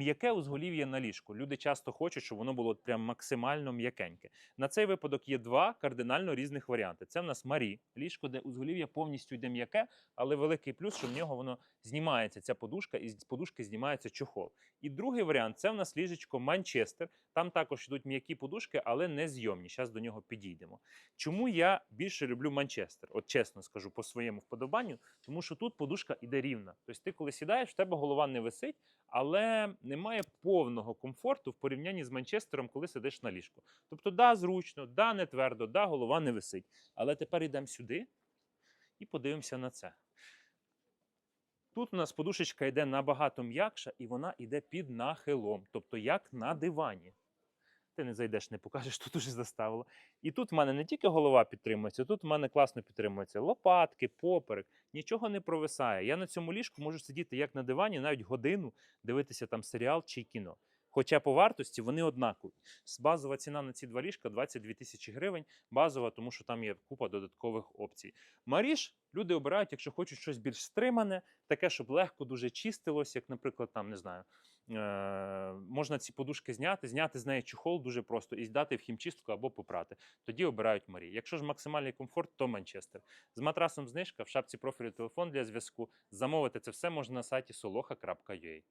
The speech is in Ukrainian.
М'яке узголів'я на ліжку. Люди часто хочуть, щоб воно було прям максимально м'якеньке. На цей випадок є два кардинально різних варіанти. Це в нас Марі, ліжко, де узголів'я повністю йде м'яке, але великий плюс, що в нього воно знімається ця подушка, і з подушки знімається чохол. І другий варіант це в нас ліжечко Манчестер. Там також йдуть м'які подушки, але не зйомні. Зараз до нього підійдемо. Чому я більше люблю Манчестер? От чесно скажу по своєму вподобанню, тому що тут подушка іде рівна. Тобто, ти коли сідаєш, в тебе голова не висить, але немає повного комфорту в порівнянні з Манчестером, коли сидиш на ліжку. Тобто, да, зручно, да, не твердо, да, голова не висить. Але тепер йдемо сюди і подивимося на це. Тут у нас подушечка йде набагато м'якша, і вона йде під нахилом, тобто як на дивані. Ти не зайдеш, не покажеш, тут уже заставило. І тут в мене не тільки голова підтримується, тут в мене класно підтримується лопатки, поперек, нічого не провисає. Я на цьому ліжку можу сидіти як на дивані, навіть годину дивитися там серіал чи кіно. Хоча по вартості вони однакові. Базова ціна на ці два ліжка 22 тисячі гривень. Базова, тому що там є купа додаткових опцій. Маріж люди обирають, якщо хочуть щось більш стримане, таке, щоб легко дуже чистилось, як, наприклад, там не знаю. Е, можна ці подушки зняти, зняти з неї чохол дуже просто і здати в хімчистку або попрати. Тоді обирають Марі. Якщо ж максимальний комфорт, то Манчестер. З матрасом знижка в шапці профілю телефон для зв'язку. Замовити це все можна на сайті soloha.ua.